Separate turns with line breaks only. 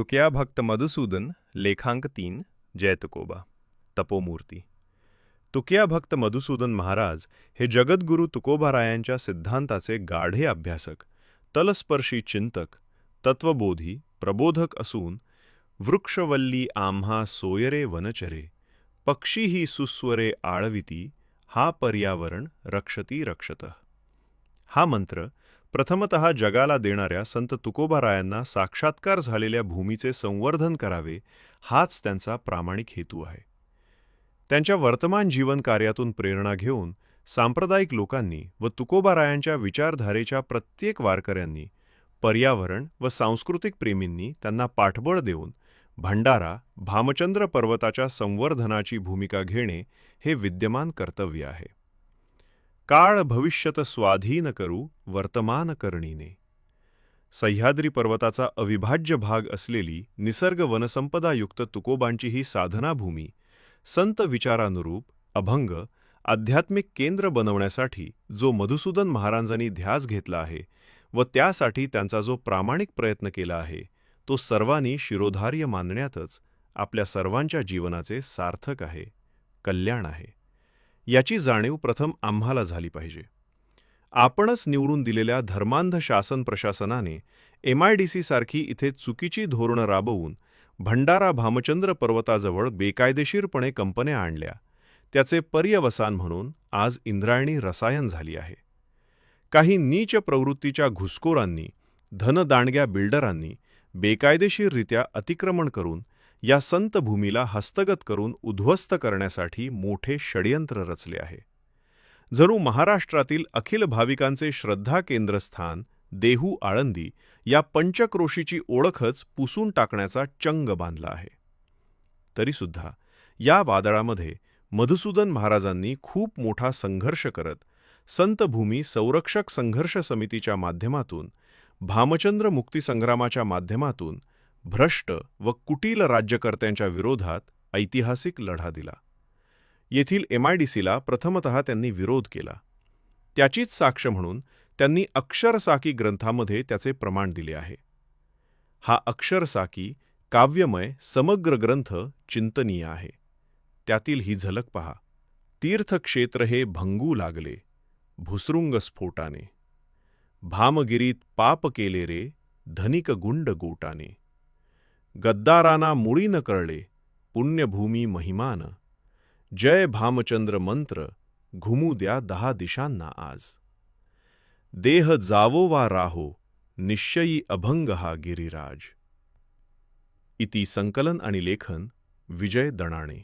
तुकया भक्त मधुसूदन लेखांक तीन जय तुकोबा तपोमूर्ती. तुकिया भक्त मधुसूदन महाराज हे जगद्गुरू तुकोबारायांच्या सिद्धांताचे गाढे अभ्यासक तलस्पर्शी चिंतक तत्वबोधी प्रबोधक असून वृक्षवल्ली आम्हा सोयरे वनचरे पक्षी ही सुस्वरे आळविती हा पर्यावरण रक्षती रक्षत. हा मंत्र प्रथमत जगाला देणाऱ्या संत तुकोबारायांना साक्षात्कार झालेल्या भूमीचे संवर्धन करावे हाच त्यांचा प्रामाणिक हेतू आहे. त्यांच्या वर्तमान जीवन कार्यातून प्रेरणा घेऊन सांप्रदायिक लोकांनी व तुकोबारायांच्या विचारधारेच्या प्रत्येक वारकऱ्यांनी पर्यावरण व सांस्कृतिक प्रेमींनी त्यांना पाठबळ देऊन भंडारा भामचंद्र पर्वताच्या संवर्धनाची भूमिका घेणे हे विद्यमान कर्तव्य आहे. काळ भविष्यत स्वाधीन करू वर्तमान करणीने. सह्याद्री पर्वताचा अविभाज्य भाग असलेली निसर्ग वनसंपदायुक्त तुकोबांची ही साधनाभूमी संत विचारानुरूप अभंग आध्यात्मिक केंद्र बनवण्यासाठी जो मधुसूदन महाराजांनी ध्यास घेतला आहे व त्यासाठी त्यांचा जो प्रामाणिक प्रयत्न केला आहे तो सर्वांनी शिरोधार्य मानण्यातच आपल्या सर्वांच्या जीवनाचे सार्थक आहे कल्याण आहे. याची जाणीव प्रथम आम्हाला झाली पाहिजे. आपणच निवडून दिलेल्या धर्मांध शासन प्रशासनाने एम आय डी सारखी इथे चुकीची धोरणं राबवून भंडारा भामचंद्र पर्वताजवळ बेकायदेशीरपणे कंपन्या आणल्या. त्याचे पर्यवसान म्हणून आज इंद्रायणी रसायन झाली आहे. काही नीच प्रवृत्तीच्या घुसखोरांनी धनदांडग्या बिल्डरांनी बेकायदेशीररित्या अतिक्रमण करून या संत भूमीला हस्तगत करून उद्ध्वस्त करण्यासाठी मोठे षडयंत्र रचले आहे. जणू महाराष्ट्रातील अखिल भाविकांचे श्रद्धा केंद्रस्थान देहू आळंदी या पंचक्रोशीची ओळखच पुसून टाकण्याचा चंग बांधला आहे. तरीसुद्धा या वादळामध्ये मधुसूदन महाराजांनी खूप मोठा संघर्ष करत संतभूमी संरक्षक संघर्ष समितीच्या माध्यमातून भामचंद्र मुक्तीसंग्रामाच्या माध्यमातून भ्रष्ट व कुटील राज्यकर्त्यांच्या विरोधात ऐतिहासिक लढा दिला. येथील एम आय डी सीला प्रथमतः त्यांनी विरोध केला. त्याचीच साक्ष म्हणून त्यांनी अक्षरसाकी ग्रंथामध्ये त्याचे प्रमाण दिले आहे. हा अक्षरसाकी काव्यमय समग्र ग्रंथ चिंतनीय आहे. त्यातील ही झलक पहा. तीर्थक्षेत्र हे भंगू लागले. भुसृंग स्फोटाने. भामगिरीत पाप केले रे धनिक गुंड गोटाने. गद्दाराना मुळी न कळले पुण्यभूमी महिमान. जय भामचंद्र मंत्र घुमू द्या दहा दिशांना आज. देह जावो वा राहो निश्चयी अभंग हा गिरिराज. इति संकलन आणि लेखन विजय दणाणे.